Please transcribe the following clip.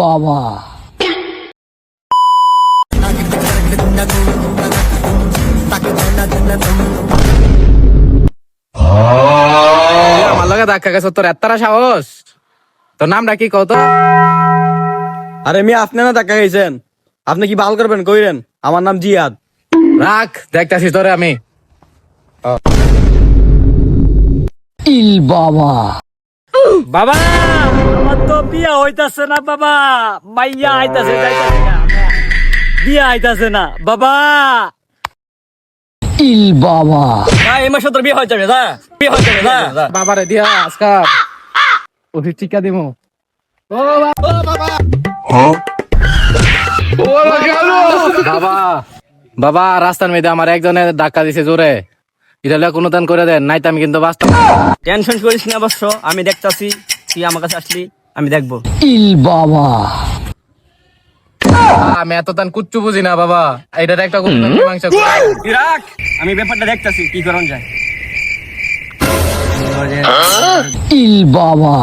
বাবা। আমার লগে ধাক্কা গেছ তোর এত্তারা সাহস? তোর নামটা কি কত আরে মি আপনি না গেছেন আপনি কি বাল করবেন কইরেন? আমার নাম জিয়াদ। রাখ দেখতাছি তোরে আমি। ইল বাবা। বাবা আমার তো বিয়ে হইতাছে না বাবা। মাইয়া আইতাছে যাইতাছে না। বিয়ে আইতাছে না। বাবা। ইল বাবা। না এই মাসে তোর বিয়ে হয়ে যাবে যা। বিয়ে হয়ে যাবে যা। যা। বাবারে দিয়া টিকা দিমু। বাবা। বাবা। রাস্তার মধ্যে আমার একজনে ধাক্কা দিছে জোরে। এটা কোনো দান করে দেন নাই তো আমি কিন্তু বাস্তব টেনশন করিস না অবশ্য আমি দেখতাছি তুই আমার কাছে আসলি আমি দেখব। ইল বাবা। আমি এত দান কুচ্ছু বুঝি না বাবা। এটার একটা মীমাংসা রাখ আমি ব্যাপারটা দেখতাছি কি করন যায়। ইল বাবা।